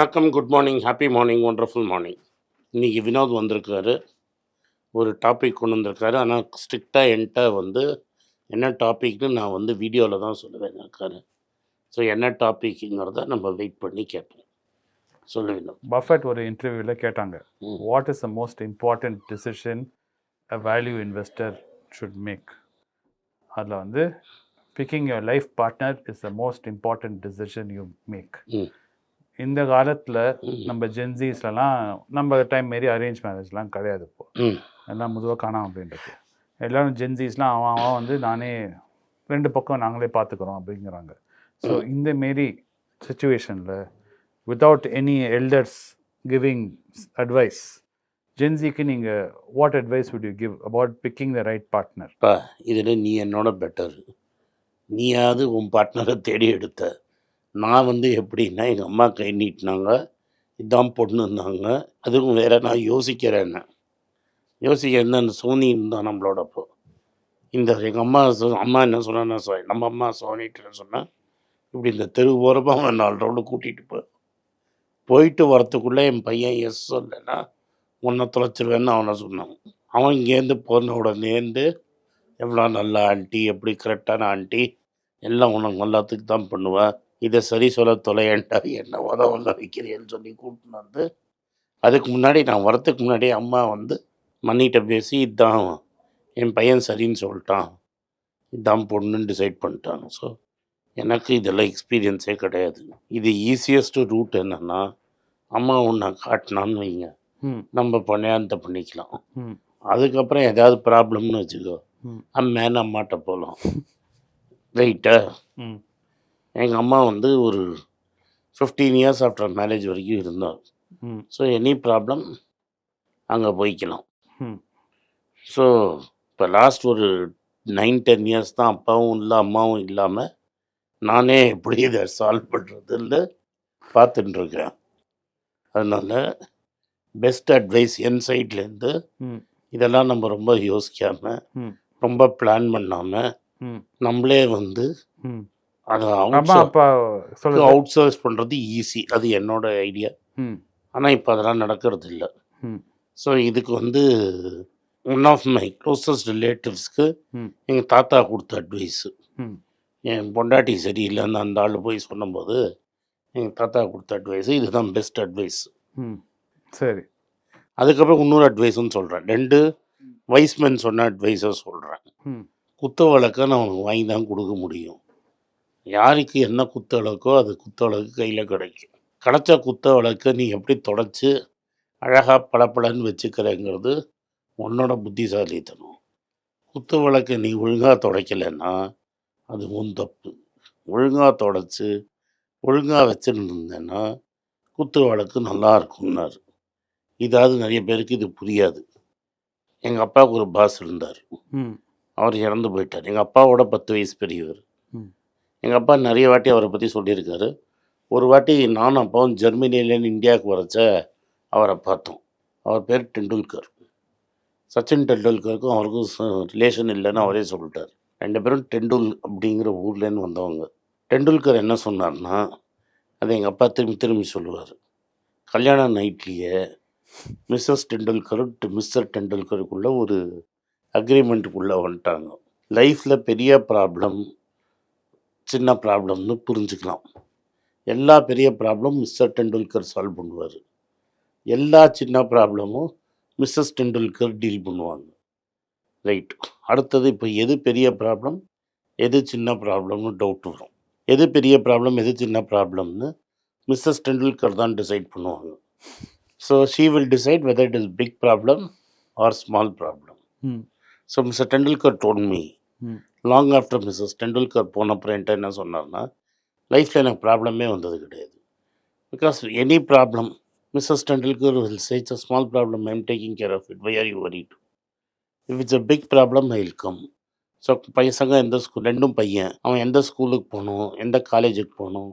வணக்கம் good morning happy morning wonderful morning இன்றைக்கி வினோத் வந்திருக்காரு. ஒரு டாபிக் கொண்டு வந்திருக்காரு. ஆனால் ஸ்ட்ரிக்டாக என்கிட்ட வந்து என்ன டாபிக்னு நான் வந்து வீடியோவில் தான் சொல்லுவேன் இருக்காரு ஸோ என்ன டாபிக்ங்கிறத நம்ம வெயிட் பண்ணி கேட்போம். சொல்லு வினோத். பஃபெட் ஒரு இன்டர்வியூவில் கேட்டாங்க. What is the most important decision a value investor should make அதில் வந்து picking your life partner is the most important decision you make. இந்த காலத்தில். நம்ம ஜென்சிஸ்லலாம் நம்ம டைம் மாரி அரேஞ்ச் மேரேஜ்லாம் கிடையாது இப்போ. எல்லாம் முதுவாக காணாம அப்படின்றது. எல்லாரும் ஜென்சிஸ்லாம் அவன் அவன் வந்து நானே ரெண்டு பக்கம் நாங்களே பார்த்துக்குறோம் அப்படிங்கிறாங்க. ஸோ இந்த மாரி சுச்சுவேஷனில் without any elders giving advice ஜென்சிக்கு நீங்கள் what advice would you give about picking the right partner இதில் நீ என்னோட பெட்டர் நீயாவது உன் பார்ட்னரை தேடி எடுத்த. நான் வந்து எப்படின்னா எங்கள் அம்மா கை நீட்டினாங்க. இதான் பொண்ணுன்னாங்க அதுவும் வேற நான் யோசிக்கிறேன். யோசிக்கிறேன் அந்த சோனி இருந்தான் நம்மளோட அப்போ. இந்த எங்கள் அம்மா சொ- அம்மா என்ன சொன்னா சாரி நம்ம அம்மா சோனிட்டு சொன்னால் இப்படி இந்த தெரு போகிறப்ப அவன் நாலு ரவுண்டு கூட்டிகிட்டு போ. போயிட்டு வரத்துக்குள்ளே என் பையன் எஸ் சொல்லலைன்னா உன்னை தொலைச்சிருவேன்னு அவனை சொன்னான். அவன் இங்கேருந்து போன உடனேருந்து எவ்வளோ நல்ல ஆண்டி எப்படி கரெக்டான ஆண்டி எல்லாம் உனக்கு நல்லாத்துக்கு தான் பண்ணுவேன் இதை சரி சொல்ல தொலையண்டா என்ன உத உத வைக்கிறேன்னு சொல்லி கூட்டின்னு வந்து அதுக்கு முன்னாடி நான் வரத்துக்கு முன்னாடி அம்மா வந்து மண்ணிட்ட பேசி இதான் என் பையன் சரின்னு சொல்லிட்டான். இதான் பொண்ணுன்னு டிசைட் பண்ணிட்டான் ஸோ எனக்கு இதெல்லாம் எக்ஸ்பீரியன்ஸே கிடையாது. இது ஈஸியஸ்ட் ரூட் என்னன்னா அம்மா உன்னை காட்டினான்னு வைங்க. நம்ம பணியாரத்தை பண்ணிக்கலாம். அதுக்கப்புறம் ஏதாவது ப்ராப்ளம்னு வச்சுக்கோ. அம்மேன்னு அம்மாட்ட போகலாம் ரைட்டா எங்கள் அம்மா வந்து ஒரு ஃபிஃப்டீன் இயர்ஸ் ஆஃப்டர் மேரேஜ் வரைக்கும் இருந்தார். ஸோ எனி ப்ராப்ளம் அங்கே போய்க்கலாம். ஸோ இப்போ லாஸ்ட் ஒரு நைன் டென் இயர்ஸ் தான் அப்பாவும் இல்லை அம்மாவும் இல்லாமல் நானே எப்படி இதை சால்வ் பண்ணுறதுன்னு பார்த்துட்டுருக்கேன். அதனால் பெஸ்ட் அட்வைஸ் என் சைட்லேருந்து இதெல்லாம் நம்ம ரொம்ப யோசிக்காமல் ரொம்ப பிளான் பண்ணாமல் நம்மளே வந்து அதை அம்மா அப்பா சொல்லுங்க. அவுட் சோர்ஸ் பண்ணுறது ஈஸி அது என்னோட ஐடியா ம். ஆனால் இப்போ அதெல்லாம் நடக்கிறது இல்லை ஸோ இதுக்கு வந்து ஒன் ஆஃப் மை க்ளோசஸ்ட் ரிலேட்டிவ்ஸ்க்கு எங்கள் தாத்தா கொடுத்த அட்வைஸு ம். என் பொண்டாட்டி சரியில்லைன்னு அந்த ஆள் போய் சொன்னபோது எங்கள் தாத்தா கொடுத்த அட்வைஸு இதுதான் பெஸ்ட் அட்வைஸ் ம். சரி. அதுக்கப்புறம் இன்னொரு அட்வைஸும் சொல்கிறேன் ரெண்டு வைஸ்மென் சொன்ன அட்வைஸை சொல்கிறேன் குத்த வழக்கை நான் அவனுக்கு வாங்கி தான் கொடுக்க முடியும். யாருக்கு என்ன குத்த வழக்கோ அது குத்த வழக்கு கையில் கிடைக்கும். கிடைச்ச குத்த வழக்கை நீ எப்படி தொடச்சி அழகாக பளபளன்னு வச்சுக்கிறேங்கிறது உன்னோட புத்திசாலித்தனம். குத்து வழக்கை நீ ஒழுங்காக துடைக்கலைன்னா அது உன் தப்பு. ஒழுங்காக தொடச்சி ஒழுங்காக வச்சுருந்தேன்னா குத்து வழக்கு நல்லா இருக்கும்னாரு. இதாவது நிறைய பேருக்கு இது புரியாது. எங்கள் அப்பாவுக்கு ஒரு பாஸ் இருந்தார். அவர் இறந்து போயிட்டார். எங்கள் அப்பாவோட பத்து வயசு பெரியவர். எங்கள் அப்பா நிறைய வாட்டி அவரை பற்றி சொல்லியிருக்காரு. ஒரு வாட்டி நானும் அப்பாவும் ஜெர்மனிலேருந்து இந்தியாவுக்கு வரச்ச அவரை பார்த்தோம். அவர் பேர் டெண்டுல்கர். சச்சின் டெண்டுல்கருக்கும் அவருக்கும் ரிலேஷன் இல்லைன்னு அவரே சொல்லிட்டார். ரெண்டு பேரும் டெண்டுல் அப்படிங்கிற ஊர்லேருந்து வந்தவங்க. டெண்டுல்கர் என்ன சொன்னார்னா அதை எங்கள் அப்பா திரும்பி திரும்பி சொல்லுவார். கல்யாண நைட்லேயே மிஸ்ஸஸ் டெண்டுல்கரும் மிஸ்டர் டெண்டுல்கருக்குள்ளே ஒரு அக்ரிமெண்ட்டுக்குள்ளே வந்துட்டாங்க. லைஃப்பில் பெரிய ப்ராப்ளம் சின்ன ப்ராப்ளம்னு புரிஞ்சுக்கலாம். எல்லா பெரிய ப்ராப்ளம் மிஸ்டர் டெண்டுல்கர் சால்வ் பண்ணுவார். எல்லா சின்ன ப்ராப்ளமும் மிஸ்ஸஸ் டெண்டுல்கர் டீல் பண்ணுவாங்க. ரைட். அடுத்தது இப்போ எது பெரிய ப்ராப்ளம்? எது சின்ன ப்ராப்ளம்னு டவுட் வரும். எது பெரிய ப்ராப்ளம் எது சின்ன ப்ராப்ளம்னு மிஸ்ஸஸ் டெண்டுல்கர் தான் டிசைட் பண்ணுவாங்க. So she will decide whether it is big problem or small problem so mister Tendulkar told um long after Mrs Tendulkar போன அப்புறம் என்கிட்ட என்ன சொன்னார்னா லைஃப்பில் எனக்கு ப்ராப்ளமே வந்தது கிடையாது. Because any problem Mrs Tendulkar will say it's a small problem I am taking care of it why are you worried if it's a big problem I will come so பையசங்க எந்த ஸ்கூல் ரெண்டும் பையன். அவன் எந்த ஸ்கூலுக்கு போகணும் எந்த காலேஜுக்கு போகணும்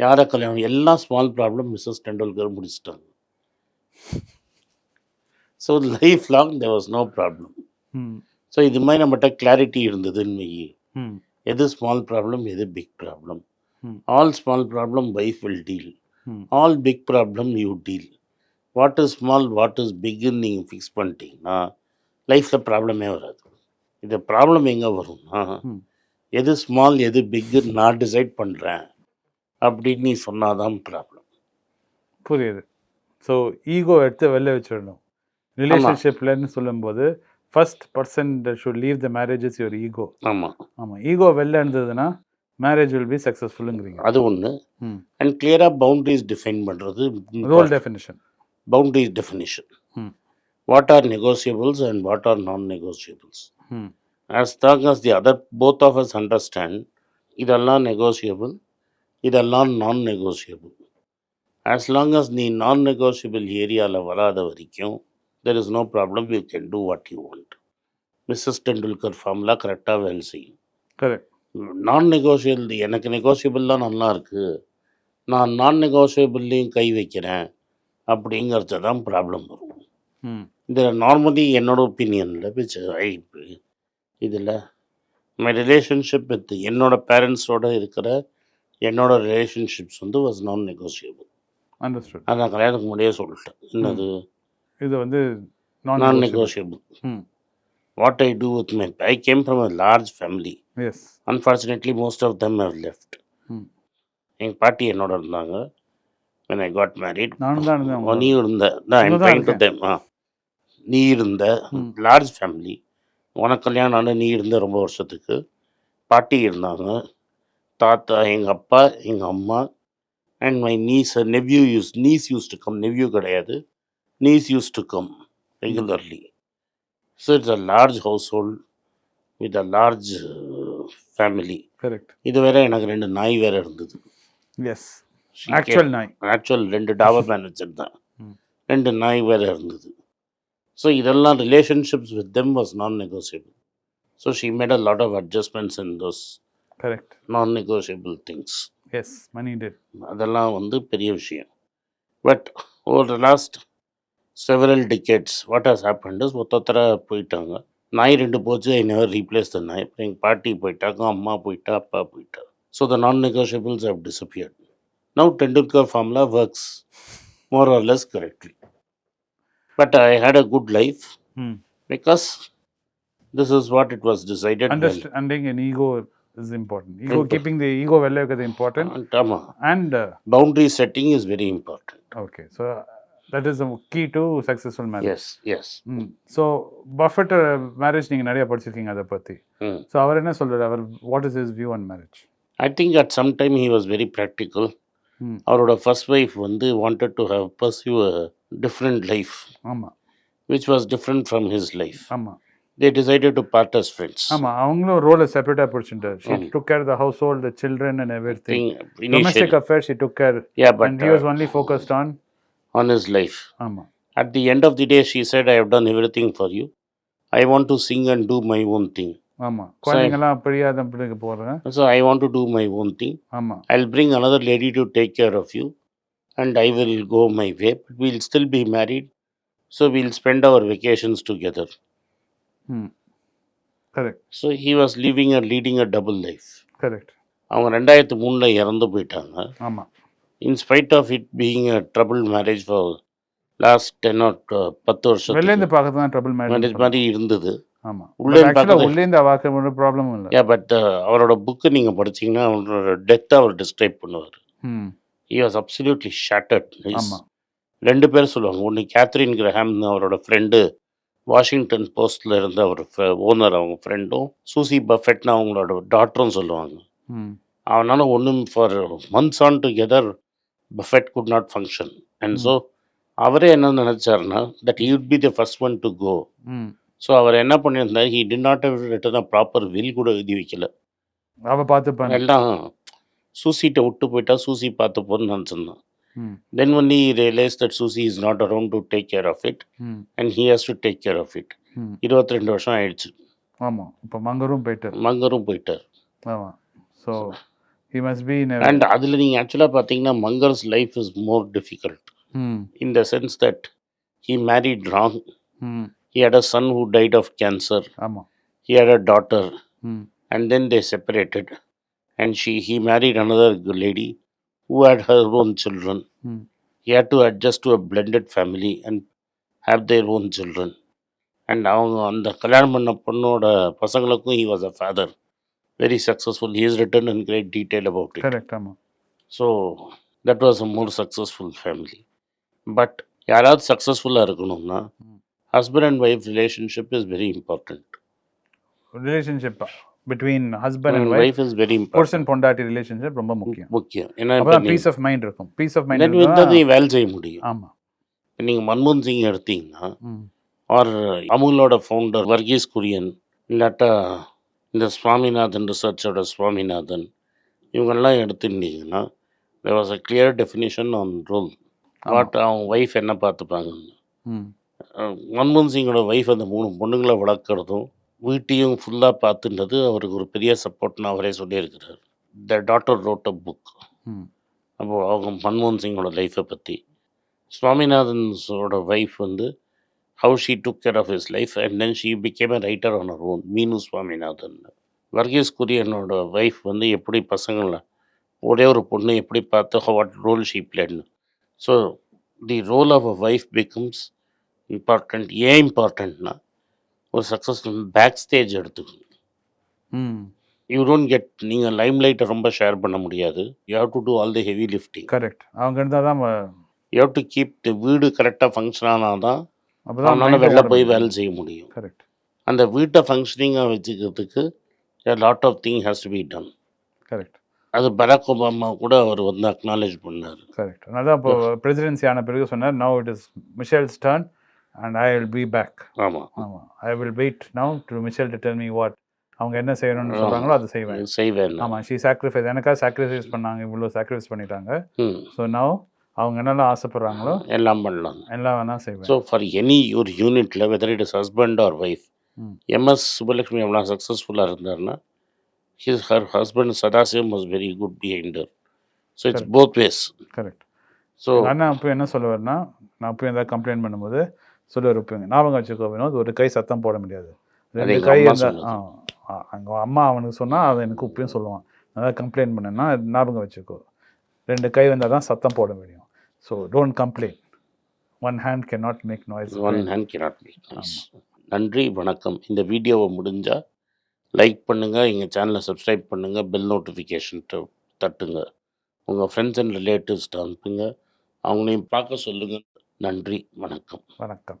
யாரை கல்யாணம் எல்லாம் ஸ்மால் ப்ராப்ளம் மிஸ்ஸஸ் டெண்டுல்கர் முடிச்சிட்டாங்க. So life long there was no problem so இது மாதிரி நம்மகிட்ட கிளாரிட்டி இருந்ததுன்னு வையி. எது ஸ்மால் ப்ராப்ளம் எது big problem. All small problem wife will deal. All big problem you deal what is small what is பிக்னு நீங்கள் fix பண்ணிட்டீங்கன்னா லைஃப்பில் ப்ராப்ளமே வராது. இது ப்ராப்ளம் எங்கே வரும்னா. எது ஸ்மால் எது பிக்குன்னு நான் டிசைட் பண்ணுறேன் அப்படின்னு நீ சொன்னாதான் ப்ராப்ளம் புரியுது. ஸோ ஈகோ எடுத்து வெளில வச்சிடணும். ரிலேஷன்ஷிப்லன்னு சொல்லும்போது first person should leave the marriage is your ego ஆமாம் ஆமாம் ஈகோ வெளில இருந்ததுன்னா மேரேஜ் வில் பி சக்ஸஸ்ஃபுல்லுங்கிறீங்க அது ஒன்று ம் அண்ட் கிளியராக பவுண்டரிஸ் டிஃபைன் பண்ணுறது role definition boundaries definition. Hmm. What are negotiables and what are non-negotiables? ம் As long as the other both of us understand, இதெல்லாம் negotiable, இதெல்லாம் non-negotiable. As long as நீ non-negotiable ஏரியாவில் வராத வரைக்கும் there is no problem you can do what you want. Mrs Tendulkar ஃபார்ம்லாம் கரெக்டாக வேலை செய்யும். கரெக்ட் நான் நெகோஷியபிள் எனக்கு நெகோஷியபிள்லாம் நல்லா இருக்குது நான் நான் நெகோஷியபிள்லேயும் கை வைக்கிறேன். அப்படிங்கிறது தான் ப்ராப்ளம் வரும். இதில் நார்மலி என்னோட ஒப்பீனியனில் விச் இதில் மை ரிலேஷன்ஷிப் வித் என்னோட பேரண்ட்ஸோட இருக்கிற என்னோட ரிலேஷன்ஷிப்ஸ் வந்து வாஸ் நான் நெகோசியபிள் அண்டர்ஸ்டுட் அதை நான் கல்யாணத்துக்கு முன்னாடியே சொல்லிட்டேன். என்னது? இது வந்து நான் ம் what I do with my I came from a large family yes unfortunately most of them have left எங்கள் பாட்டி என்னோட இருந்தாங்க. When ஐ காட் மேரிட் நானும் தான் இருந்தேன் நீ. இருந்த ட்ரைங் டு. தெம் ஆ. நீ இருந்த. லார்ஜ் ஃபேமிலி உனக்கு கல்யாணம் ஆன நீ இருந்த ரொம்ப வருஷத்துக்கு. பாட்டி இருந்தாங்க. தாத்தா எங்கள் அப்பா எங்கள் அம்மா and my niece nephew used niece used to come nephew கிடையாது. Niece used to come regularly so it's a large household with a large family correct இது வேற எனக்கு ரெண்டு நாய் வேற இருந்தது. எஸ் ஆக்சுவல் நாய். ஆக்சுவல் ரெண்டு டாபர் மேன் வச்சுருந்தேன் ம். ரெண்டு நாய் வேறு இருந்தது. ஸோ இதெல்லாம் relationships with them was non negotiable so she made a lot of adjustments in those correct non negotiable things yes money debt அதெல்லாம் வந்து பெரிய விஷயம். பட் ஒரு last several decades what has happens ஒத்தொத்தராக போயிட்டாங்க. நாய் ரெண்டு போச்சு ஐ நெவர் ரீப்ளேஸ் த நாய். அப்புறம் எங்கள் பாட்டி போயிட்டாங்க அம்மா போயிட்டா அப்பா போயிட்டா. So the non negotiables have disappeared now Tendulkar formula works more or less correctly but I had a good life hmm because this is what it was decided understanding and ego is important ego Important. Keeping the ego வெளில இருக்கிறது important ஆமாம் and boundary setting is very important okay so that is key to successful marriage yes yes hmm so Buffett marriage நீங்கள் நிறைய படிச்சிருக்கீங்க அதை பற்றி ம் so அவர் என்ன சொல்றாரு? அவர் what is his view on marriage I think at some time he was very practical hmm அவரோட ஃபர்ஸ்ட் ஒய்ஃப் வந்து wanted to have pursue a different life ஆமாம் which was different from his life ஆமாம் they decided to part as friends ஆமாம் அவங்களும் ரோலை செப்பரேட்டாக பிடிச்சிட்டார். She ஆமா. Took care the household the children and everything initially. Domestic affairs she took care yeah but and he was uh, only focused on on his life ஆமாம் at the end of the day she said i have done everything for you i want to sing and do my own thing ஆமாம் குழந்தைங்களாம் பிரியாத பிள்ளைக்கு போகிறேன் so i want to do my own thing ஆமாம் i'll bring another lady to take care of you and i will go my way but we'll still be married so we'll spend our vacations together hmm correct so he was living a leading a double life correct அவங்க ரெண்டாயிரத்து மூணில் இறந்து போயிட்டாங்க ஆமாம் in spite of it being a trouble marriage for last ten or பத்து வெளிலேருந்து வருஷம் பார்க்கறது தான் ட்ரபிள் மேரேஜ் மாதிரி இருந்தது. ஆமாம் உள்ளேருந்து அவாக்க ஒன்றும் ப்ராப்ளமும் இல்லை. யா பட் அவரோட புக்கு நீங்கள் படிச்சீங்கன்னா அவரோட டெத்தை அவர் டிஸ்கிரைப் பண்ணுவார். ஹி வாஸ் அப்சல்யூட்லி ஷேட்டர்ட் ரெண்டு பேர் சொல்லுவாங்க. ஒன்று கேத்ரின் கிரஹாம் அவரோட ஃப்ரெண்டு வாஷிங்டன் போஸ்டில் இருந்த அவர் ஓனர் அவங்க ஃப்ரெண்டும் சூசி பஃபெட்னு அவங்களோட டாக்டரும் சொல்லுவாங்க. அவனால் ஒன்றும் for months on together buffet good not function and so அவரே என்ன நினச்சாருன்னா that you'd be the first one to go so அவர் என்ன பண்ணியிருந்தார்? He did not have written a proper will கூட எழுதி வைக்கல. அவ பார்த்துப்பாங்க எல்லாம் சூசிட்ட விட்டு போயிட்டா சூசி பார்த்துப்போன்னு நினச்சிருந்தான் then only realise that Susie is not around to take care of it and he has to take care of it இருபத்தி ரெண்டு வருஷம் ஆயிடுச்சு. ஆமாம் இப்போ மங்கரும் போயிட்டார். மங்கரும் போயிட்டார். ஆமாம் so he must be in and அதில் நீங்கள் ஆக்சுவலாக பார்த்தீங்கன்னா Munger's life is more difficult hmm in the sense that he married wrong. ம் He had a son who died of cancer. ஆமாம் He had a daughter, ம் and then they separated. And she he married another g- lady who had her own children. Hmm. He had to adjust to a blended family and have their own children. And அவங்க அந்த கல்யாணம் பண்ண பொண்ணோட பசங்களுக்கும் he was a father very successful he is written in great detail about it correct ஆமாம் so that was a more successful family but யாராவது சக்ஸஸ்ஃபுல்லாக இருக்கணும்னா. Husband and wife relationship is very important relationship between husband and wife is very important பொண்டாட்டி relationship ரொம்ப முக்கியம். முக்கியம். ஏன்னா peace of mind இருக்கும். பீஸ் ஆஃப் மைண்ட் இருந்தால் நீ வேலை செய்ய முடியும். ஆமா. நீங்கள் மன்மோகன் சிங் எடுத்தீங்கன்னா ஆர் அமுலோட ஃபவுண்டர் வர்கீஸ் குரியன் இல்லாட்டா இந்த சுவாமிநாதன் ரிசர்ச்சோட சுவாமிநாதன் இவங்கெல்லாம் எடுத்துட்டீங்கன்னா there was a clear definition on role what அவங்க ஒய்ஃப் என்ன பார்த்துப்பாங்கன்னு. மன்மோகன் சிங்கோட ஒய்ஃப் அந்த மூணு பொண்ணுங்களை வளர்க்குறதும் வீட்டையும் ஃபுல்லாக பார்த்துன்றது அவருக்கு ஒரு பெரிய சப்போர்ட்னு அவரே சொல்லியிருக்கிறார். The daughter wrote a book hmm. அப்போ அவங்க மன்மோகன் சிங்கோட லைஃப்பை பற்றி சுவாமிநாதன்ஸோட ஒய்ஃப் வந்து how she took care of his life and then she became a writer on her own Meenu Swaminathan Verghese குரியனோட wife வந்து எப்படி பசங்களை ஒரே ஒரு பொண்ணு எப்படி பார்த்து what role she பிளேட்னு so the role of a wife becomes important ஏன் இம்பார்ட்டண்ட்னா ஒரு சக்ஸஸ்ஃபுல் பேக் ஸ்டேஜ் எடுத்துக்கணும் யூ டோன்ட் கெட் நீங்கள் லைம் லைட்டை ரொம்ப ஷேர் பண்ண முடியாது. You have to do all the heavy lifting correct அவங்க இருந்தால் தான் you have to keep the வீடு கரெக்டாக ஃபங்க்ஷன் ஆனால் தான் அவனால் வெளில போய் வேலை செய்ய முடியும். கரெக்ட் அந்த வீட்டை ஃபங்க்ஷனிங்காக வச்சுக்கிறதுக்கு lot of thing has to be done correct அது பராக் ஒபாமா கூட அவர் வந்து அக்னாலேஜ் பண்ணார். கரெக்ட் அதான் இப்போ பிரசிடென்சி ஆன பிறகு சொன்னார் now it is Michelle's turn and I will be back ஆமாம் ஆமாம் I will wait now to Michelle to tell me what அவங்க என்ன செய்யணும்னு சொல்கிறாங்களோ அதை செய்வேன். செய்வேன் ஆமாம் ஷீ சாக்ரிஃபைஸ் எனக்காக சாக்ரிஃபைஸ் பண்ணாங்க இவ்வளோ சாக்ரிஃபைஸ் பண்ணிட்டாங்க. ஸோ நவ் அவங்க என்னெல்லாம் ஆசைப்படுறாங்களோ எல்லாம் பண்ணலாம். எல்லாம் வேணா செய்வேன். ஸோ ஃபார் எனி ஒரு யூனிட்டில் whether it is husband or wife. MS Subbulakshmi எவ்வளோ சக்ஸஸ்ஃபுல்லாக இருந்தாருன்னா his her husband Sadasivam was very good behind her so it's. Both ways correct so Anna அப்போ என்ன சொல்லுவார்னா நான் அப்போ ஏதாவது கம்ப்ளைண்ட் பண்ணும்போது சொல்லுவார் இப்போ ஞாபகம் வச்சுக்கோ வினோத் ஒரு கை சத்தம் போட முடியாது. ரெண்டு கை அம்மா இருந்தா சொன்னது. ஆ அங்கே அம்மா அவனுக்கு சொன்னால் அவன் எனக்கு உப்பையும் சொல்லுவான். நான் ஏதாவது கம்ப்ளைண்ட் பண்ணேன்னா ஞாபகம் வச்சுக்கோ. ரெண்டு கை வந்தால் தான் சத்தம் போட முடியும். So don't complain one hand can not make noise one hand cannot make noise. நன்றி வணக்கம். இந்த வீடியோவை முடிஞ்சால் லைக் பண்ணுங்கள் எங்கள் சேனலை சப்ஸ்கிரைப் பண்ணுங்கள் பெல் நோட்டிஃபிகேஷன் தட்டுங்க. உங்கள் ஃப்ரெண்ட்ஸ் அண்ட் ரிலேட்டிவ்ஸ்ட்டு அனுப்புங்க. அவங்களையும் பார்க்க சொல்லுங்கள் நன்றி வணக்கம். வணக்கம்.